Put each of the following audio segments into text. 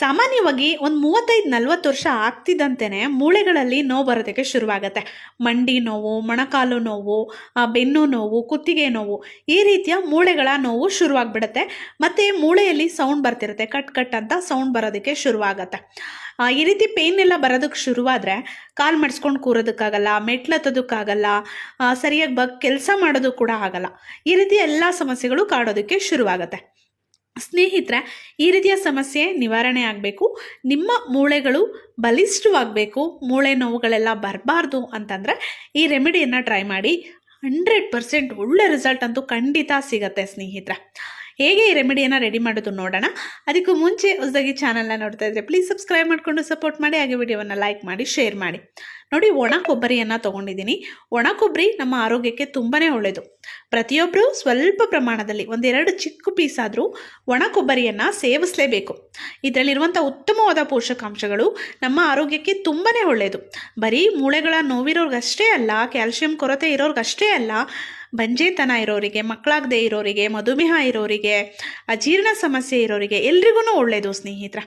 ಸಾಮಾನ್ಯವಾಗಿ ಒಂದು ಮೂವತ್ತೈದು, ನಲ್ವತ್ತು ವರ್ಷ ಆಗ್ತಿದ್ದಂತೆಯೇ ಮೂಳೆಗಳಲ್ಲಿ ನೋವು ಬರೋದಕ್ಕೆ ಶುರುವಾಗುತ್ತೆ. ಮಂಡಿ ನೋವು, ಮೊಣಕಾಲು ನೋವು ಬೆನ್ನು ನೋವು, ಕುತ್ತಿಗೆ ನೋವು, ಈ ರೀತಿಯ ಮೂಳೆಗಳ ನೋವು ಶುರುವಾಗ್ಬಿಡುತ್ತೆ. ಮತ್ತು ಮೂಳೆಯಲ್ಲಿ ಸೌಂಡ್ ಬರ್ತಿರುತ್ತೆ, ಕಟ್ ಕಟ್ ಅಂತ ಸೌಂಡ್ ಬರೋದಕ್ಕೆ ಶುರುವಾಗುತ್ತೆ. ಈ ರೀತಿ ಪೇನ್ ಎಲ್ಲ ಬರೋದಕ್ಕೆ ಶುರುವಾದರೆ ಕಾಲು ಮಡಿಸ್ಕೊಂಡು ಕೂರೋದಕ್ಕಾಗಲ್ಲ ಮೆಟ್ಲತ್ತೋದಕ್ಕಾಗಲ್ಲ ಸರಿಯಾಗಿ ಬಗ್ ಕೆಲಸ ಮಾಡೋದು ಕೂಡ ಆಗಲ್ಲ. ಈ ರೀತಿ ಎಲ್ಲ ಸಮಸ್ಯೆಗಳು ಕಾಡೋದಕ್ಕೆ ಶುರುವಾಗುತ್ತೆ. ಸ್ನೇಹಿತರೆ, ಈ ರೀತಿಯ ಸಮಸ್ಯೆ ನಿವಾರಣೆ ಆಗಬೇಕು. ನಿಮ್ಮ ಮೂಳೆಗಳು ಬಲಿಷ್ಠವಾಗಬೇಕು. ಮೂಳೆ ನೋವುಗಳೆಲ್ಲ ಬರಬಾರ್ದು ಅಂತಂದರೆ ಈ ರೆಮಿಡಿಯನ್ನು ಟ್ರೈ ಮಾಡಿ. ಹಂಡ್ರೆಡ್ ಪರ್ಸೆಂಟ್ ಒಳ್ಳೆ ರಿಸಲ್ಟ್ ಅಂತೂ ಖಂಡಿತ ಸಿಗತ್ತೆ ಸ್ನೇಹಿತರೆ. ಹೇಗೆ ಈ ರೆಮಿಡಿಯನ್ನು ರೆಡಿ ಮಾಡೋದು ನೋಡೋಣ. ಅದಕ್ಕೂ ಮುಂಚೆ ಹೊಸದಾಗಿ ಚಾನಲ್ನ ನೋಡ್ತಾ ಇದ್ರೆ ಪ್ಲೀಸ್ ಸಬ್ಸ್ಕ್ರೈಬ್ ಮಾಡಿಕೊಂಡು ಸಪೋರ್ಟ್ ಮಾಡಿ. ಹಾಗೆ ವಿಡಿಯೋವನ್ನು ಲೈಕ್ ಮಾಡಿ ಶೇರ್ ಮಾಡಿ. ನೋಡಿ ಒಣ ಕೊಬ್ಬರಿಯನ್ನು ತೊಗೊಂಡಿದ್ದೀನಿ. ಒಣ ಕೊಬ್ಬರಿ ನಮ್ಮ ಆರೋಗ್ಯಕ್ಕೆ ತುಂಬಾ ಒಳ್ಳೆಯದು ಪ್ರತಿಯೊಬ್ಬರು ಸ್ವಲ್ಪ ಪ್ರಮಾಣದಲ್ಲಿ ಒಂದೆರಡು ಚಿಕ್ಕ ಪೀಸ್ ಆದರೂ ಒಣ ಕೊಬ್ಬರಿಯನ್ನು ಸೇವಿಸಲೇಬೇಕು. ಇದರಲ್ಲಿರುವಂಥ ಉತ್ತಮವಾದ ಪೋಷಕಾಂಶಗಳು ನಮ್ಮ ಆರೋಗ್ಯಕ್ಕೆ ತುಂಬಾ ಒಳ್ಳೆಯದು ಬರೀ ಮೂಳೆಗಳ ನೋವಿರೋರ್ಗಷ್ಟೇ ಅಲ್ಲ ಕ್ಯಾಲ್ಸಿಯಂ ಕೊರತೆ ಇರೋರ್ಗಷ್ಟೇ ಅಲ್ಲ, ಬಂಜೆತನ ಇರೋರಿಗೆ, ಮಕ್ಕಳಾಗದೇ ಇರೋರಿಗೆ, ಮಧುಮೇಹ ಇರೋರಿಗೆ, ಅಜೀರ್ಣ ಸಮಸ್ಯೆ ಇರೋರಿಗೆ ಎಲ್ರಿಗೂ ಒಳ್ಳೆಯದು ಸ್ನೇಹಿತರ.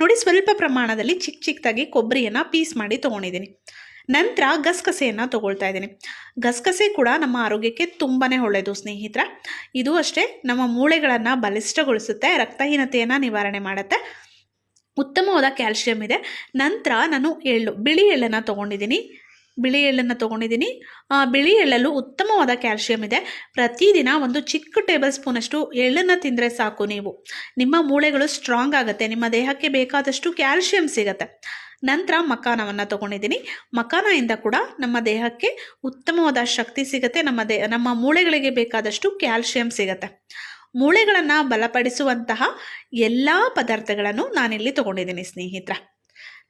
ನೋಡಿ ಸ್ವಲ್ಪ ಪ್ರಮಾಣದಲ್ಲಿ ಚಿಕ್ಕ ಚಿಕ್ಕದಾಗಿ ಕೊಬ್ಬರಿಯನ್ನು ಪೀಸ್ ಮಾಡಿ ತೊಗೊಂಡಿದ್ದೀನಿ. ನಂತರ ಗಸಗಸೆಯನ್ನು ತೊಗೊಳ್ತಾ ಇದ್ದೀನಿ. ಗಸಗಸೆ ಕೂಡ ನಮ್ಮ ಆರೋಗ್ಯಕ್ಕೆ ತುಂಬಾ ಒಳ್ಳೆಯದು ಸ್ನೇಹಿತರ. ಇದು ಅಷ್ಟೇ, ನಮ್ಮ ಮೂಳೆಗಳನ್ನು ಬಲಿಷ್ಠಗೊಳಿಸುತ್ತೆ, ರಕ್ತಹೀನತೆಯನ್ನು ನಿವಾರಣೆ ಮಾಡುತ್ತೆ. ಉತ್ತಮವಾದ ಕ್ಯಾಲ್ಶಿಯಂ ಇದೆ. ನಂತರ ನಾನು ಎಳ್ಳು, ಬಿಳಿ ಎಳ್ಳನ್ನು ತೊಗೊಂಡಿದ್ದೀನಿ. ಬಿಳಿ ಎಳ್ಳನ್ನು ತೊಗೊಂಡಿದ್ದೀನಿ. ಬಿಳಿ ಎಳ್ಳಲ್ಲೂ ಉತ್ತಮವಾದ ಕ್ಯಾಲ್ಶಿಯಂ ಇದೆ. ಪ್ರತಿದಿನ ಒಂದು ಚಿಕ್ಕ ಟೇಬಲ್ ಸ್ಪೂನಷ್ಟು ಎಳ್ಳನ್ನು ತಿಂದರೆ ಸಾಕು ನೀವು. ನಿಮ್ಮ ಮೂಳೆಗಳು ಸ್ಟ್ರಾಂಗ್ ಆಗುತ್ತೆ. ನಿಮ್ಮ ದೇಹಕ್ಕೆ ಬೇಕಾದಷ್ಟು ಕ್ಯಾಲ್ಶಿಯಂ ಸಿಗುತ್ತೆ. ನಂತರ ಮಕಾನವನ್ನು ತೊಗೊಂಡಿದ್ದೀನಿ. ಮಕಾನದಿಂದ ಕೂಡ ನಮ್ಮ ದೇಹಕ್ಕೆ ಉತ್ತಮವಾದ ಶಕ್ತಿ ಸಿಗುತ್ತೆ. ನಮ್ಮ ದೇ, ನಮ್ಮ ಮೂಳೆಗಳಿಗೆ ಬೇಕಾದಷ್ಟು ಕ್ಯಾಲ್ಶಿಯಂ ಸಿಗುತ್ತೆ. ಮೂಳೆಗಳನ್ನು ಬಲಪಡಿಸುವಂತಹ ಎಲ್ಲ ಪದಾರ್ಥಗಳನ್ನು ನಾನಿಲ್ಲಿ ತೊಗೊಂಡಿದ್ದೀನಿ ಸ್ನೇಹಿತರ.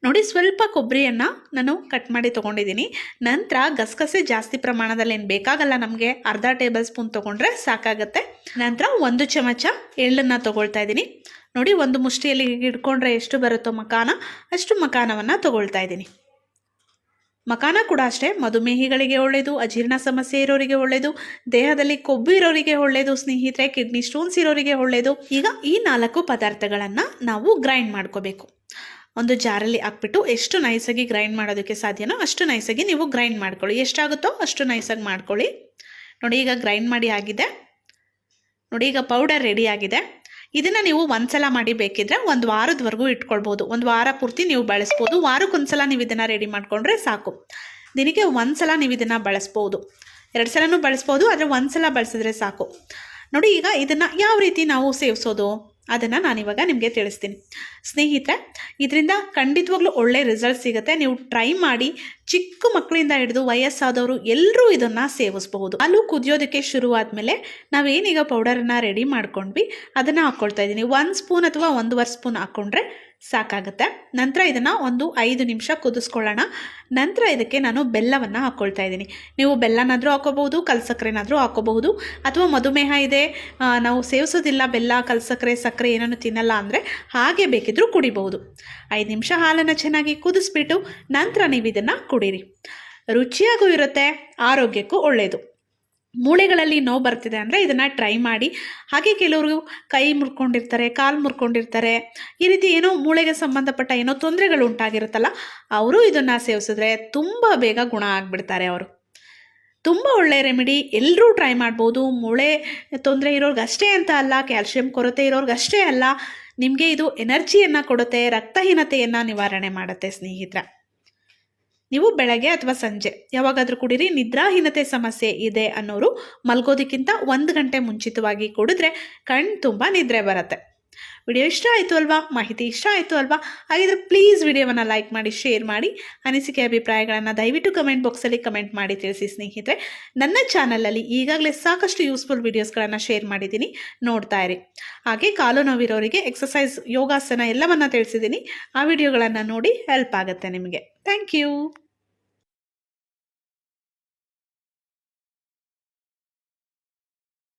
ನೋಡಿ ಸ್ವಲ್ಪ ಕೊಬ್ಬರಿಯನ್ನು ನಾನು ಕಟ್ ಮಾಡಿ ತೊಗೊಂಡಿದ್ದೀನಿ. ನಂತರ ಗಸಗಸೆ ಜಾಸ್ತಿ ಪ್ರಮಾಣದಲ್ಲಿ ಏನು ಬೇಕಾಗಲ್ಲ ನಮಗೆ ಅರ್ಧ ಟೇಬಲ್ ಸ್ಪೂನ್ ತೊಗೊಂಡ್ರೆ ಸಾಕಾಗುತ್ತೆ. ನಂತರ ಒಂದು ಚಮಚ ಎಳ್ಳನ್ನು ತೊಗೊಳ್ತಾ ಇದ್ದೀನಿ. ನೋಡಿ ಒಂದು ಮುಷ್ಟಿಯಲ್ಲಿ ಹಿಡ್ಕೊಂಡ್ರೆ ಎಷ್ಟು ಬರುತ್ತೋ ಮಖಾನ ಅಷ್ಟು ಮಖಾನವನ್ನು ತೊಗೊಳ್ತಾ ಇದ್ದೀನಿ. ಮಖಾನ ಕೂಡ ಅಷ್ಟೇ, ಮಧುಮೇಹಿಗಳಿಗೆ ಒಳ್ಳೆಯದು ಅಜೀರ್ಣ ಸಮಸ್ಯೆ ಇರೋರಿಗೆ ಒಳ್ಳೆಯದು ದೇಹದಲ್ಲಿ ಕೊಬ್ಬು ಇರೋರಿಗೆ ಒಳ್ಳೆಯದು ಸ್ನೇಹಿತರೆ, ಕಿಡ್ನಿ ಸ್ಟೋನ್ಸ್ ಇರೋರಿಗೆ ಒಳ್ಳೆಯದು ಈಗ ಈ ನಾಲ್ಕು ಪದಾರ್ಥಗಳನ್ನು ನಾವು ಗ್ರೈಂಡ್ ಮಾಡ್ಕೋಬೇಕು. ಒಂದು ಜಾರಲ್ಲಿ ಹಾಕ್ಬಿಟ್ಟು ಎಷ್ಟು ನೈಸಾಗಿ ಗ್ರೈಂಡ್ ಮಾಡೋದಕ್ಕೆ ಸಾಧ್ಯನೋ ಅಷ್ಟು ನೈಸಾಗಿ ನೀವು ಗ್ರೈಂಡ್ ಮಾಡ್ಕೊಳ್ಳಿ. ಎಷ್ಟಾಗುತ್ತೋ ಅಷ್ಟು ನೈಸಾಗಿ ಮಾಡ್ಕೊಳ್ಳಿ. ನೋಡಿ, ಈಗ ಗ್ರೈಂಡ್ ಮಾಡಿ ಆಗಿದೆ. ನೋಡಿ, ಈಗ ಪೌಡರ್ ರೆಡಿ ಆಗಿದೆ. ಇದನ್ನು ನೀವು ಒಂದ್ಸಲ ಮಾಡಿ ಬೇಕಿದ್ರೆ ಒಂದು ವಾರದವರೆಗೂ ಇಟ್ಕೊಳ್ಬೋದು. ಒಂದು ವಾರ ಪೂರ್ತಿ ನೀವು ಬಳಸ್ಬೋದು. ವಾರಕ್ಕೊಂದ್ಸಲ ನೀವು ಇದನ್ನು ರೆಡಿ ಮಾಡಿಕೊಂಡ್ರೆ ಸಾಕು. ದಿನಕ್ಕೆ ಒಂದ್ಸಲ ನೀವು ಇದನ್ನು ಬಳಸ್ಬೋದು. ಎರಡು ಸಲನೂ ಬಳಸ್ಬೋದು, ಆದರೆ ಒಂದ್ಸಲ ಬಳಸಿದ್ರೆ ಸಾಕು. ನೋಡಿ, ಈಗ ಇದನ್ನು ಯಾವ ರೀತಿ ನಾವು ಸೇವಿಸೋದು? ಅದನ್ನು ನಾನಿವಾಗ ನಿಮಗೆ ತಿಳಿಸ್ತೀನಿ. ಸ್ನೇಹಿತರೆ ಇದರಿಂದ ಖಂಡಿತವಾಗ್ಲೂ ಒಳ್ಳೆ ರಿಸಲ್ಟ್ ಸಿಗುತ್ತೆ. ನೀವು ಟ್ರೈ ಮಾಡಿ ಚಿಕ್ಕ ಮಕ್ಕಳಿಂದ ಹಿಡಿದು ವಯಸ್ಸಾದವರು ಎಲ್ಲರೂ ಇದನ್ನು ಸೇವಿಸಬಹುದು. ಹಾಲು ಕುದಿಯೋದಕ್ಕೆ ಶುರುವಾದ್ಮೇಲೆ ನಾವೇನೀಗ ಪೌಡರನ್ನು ರೆಡಿ ಮಾಡ್ಕೊಂಡ್ವಿ, ಅದನ್ನು ಹಾಕ್ಕೊಳ್ತಾ ಇದ್ದೀನಿ. ಒಂದು ಸ್ಪೂನ್ ಅಥವಾ ಒಂದೂವರೆ ಸ್ಪೂನ್ ಹಾಕ್ಕೊಂಡ್ರೆ ಸಾಕಾಗುತ್ತೆ. ನಂತರ ಇದನ್ನು ಒಂದು ಐದು ನಿಮಿಷ ಕುದಿಸ್ಕೊಳ್ಳೋಣ. ನಂತರ ಇದಕ್ಕೆ ನಾನು ಬೆಲ್ಲವನ್ನು ಹಾಕ್ಕೊಳ್ತಾ ಇದ್ದೀನಿ. ನೀವು ಬೆಲ್ಲನಾದರೂ ಹಾಕೋಬಹುದು ಕಲ್ಸಕ್ಕರೆನಾದರೂ ಹಾಕೋಬಹುದು. ಅಥವಾ ಮಧುಮೇಹ ಇದೆ ನಾವು ಸೇವಿಸೋದಿಲ್ಲ ಬೆಲ್ಲ ಕಲ್ಸಕ್ಕರೆ ಸಕ್ಕರೆ ಏನನ್ನು ತಿನ್ನಲ್ಲ ಅಂದರೆ ಹಾಗೆ ಬೇಕಿದ್ರೂ ಕುಡಿಬಹುದು. ಐದು ನಿಮಿಷ ಹಾಲನ್ನು ಚೆನ್ನಾಗಿ ಕುದಿಸ್ಬಿಟ್ಟು ನಂತರ ನೀವು ಇದನ್ನು ಕುಡೀರಿ. ರುಚಿಯಾಗೂ ಇರುತ್ತೆ, ಆರೋಗ್ಯಕ್ಕೂ ಒಳ್ಳೆಯದು ಮೂಳೆಗಳಲ್ಲಿ ನೋವು ಬರ್ತಿದೆ ಅಂದರೆ ಇದನ್ನು ಟ್ರೈ ಮಾಡಿ. ಹಾಗೆ ಕೆಲವರು ಕೈ ಮುರ್ಕೊಂಡಿರ್ತಾರೆ, ಕಾಲು ಮುರ್ಕೊಂಡಿರ್ತಾರೆ. ಈ ರೀತಿ ಏನೋ ಮೂಳೆಗೆ ಸಂಬಂಧಪಟ್ಟ ಏನೋ ತೊಂದರೆಗಳು ಉಂಟಾಗಿರುತ್ತಲ್ಲ, ಅವರು ಇದನ್ನು ಸೇವಿಸಿದ್ರೆ ತುಂಬ ಬೇಗ ಗುಣ ಆಗಿಬಿಡ್ತಾರೆ ಅವರು. ತುಂಬ ಒಳ್ಳೆಯ ರೆಮಿಡಿ ಎಲ್ಲರೂ ಟ್ರೈ ಮಾಡ್ಬೋದು. ಮೂಳೆ ತೊಂದರೆ ಇರೋರ್ಗಷ್ಟೇ ಅಂತ ಅಲ್ಲ ಕ್ಯಾಲ್ಶಿಯಂ ಕೊರತೆ ಇರೋರಿಗಷ್ಟೇ ಅಲ್ಲ, ನಿಮಗೆ ಇದು ಎನರ್ಜಿಯನ್ನು ಕೊಡುತ್ತೆ, ರಕ್ತಹೀನತೆಯನ್ನು ನಿವಾರಣೆ ಮಾಡುತ್ತೆ ಸ್ನೇಹಿತರ. ನೀವು ಬೆಳಗ್ಗೆ ಅಥವಾ ಸಂಜೆ ಯಾವಾಗಾದರೂ ಕುಡೀರಿ, ನಿದ್ರಾಹೀನತೆ ಸಮಸ್ಯೆ ಇದೆ ಅನ್ನೋರು ಮಲ್ಗೋದಕ್ಕಿಂತ ಒಂದು ಗಂಟೆ ಮುಂಚಿತವಾಗಿ ಕುಡಿದ್ರೆ ಕಣ್ಣು ತುಂಬ ನಿದ್ರೆ ಬರುತ್ತೆ. ವಿಡಿಯೋ ಇಷ್ಟ ಆಯಿತು ಅಲ್ವಾ? ಮಾಹಿತಿ ಇಷ್ಟ ಆಯಿತು ಅಲ್ವಾ? ಹಾಗಿದ್ರೆ ಪ್ಲೀಸ್ ವಿಡಿಯೋವನ್ನು ಲೈಕ್ ಮಾಡಿ ಶೇರ್ ಮಾಡಿ. ಅನಿಸಿಕೆ ಅಭಿಪ್ರಾಯಗಳನ್ನು ದಯವಿಟ್ಟು ಕಮೆಂಟ್ ಬಾಕ್ಸಲ್ಲಿ ಕಮೆಂಟ್ ಮಾಡಿ ತಿಳಿಸಿ ಸ್ನೇಹಿತರೆ. ನನ್ನ ಚಾನಲಲ್ಲಿ ಈಗಾಗಲೇ ಸಾಕಷ್ಟು ಯೂಸ್ಫುಲ್ ವೀಡಿಯೋಸ್ಗಳನ್ನು ಶೇರ್ ಮಾಡಿದ್ದೀನಿ. ನೋಡ್ತಾ ಇರಿ. ಹಾಗೆ ಕಾಲು ನೋವಿರೋರಿಗೆ ಎಕ್ಸಸೈಸ್ ಯೋಗಾಸನ ಎಲ್ಲವನ್ನು ತಿಳಿಸಿದ್ದೀನಿ. ಆ ವಿಡಿಯೋಗಳನ್ನು ನೋಡಿ ಹೆಲ್ಪ್ ಆಗುತ್ತೆ ನಿಮಗೆ. Thank you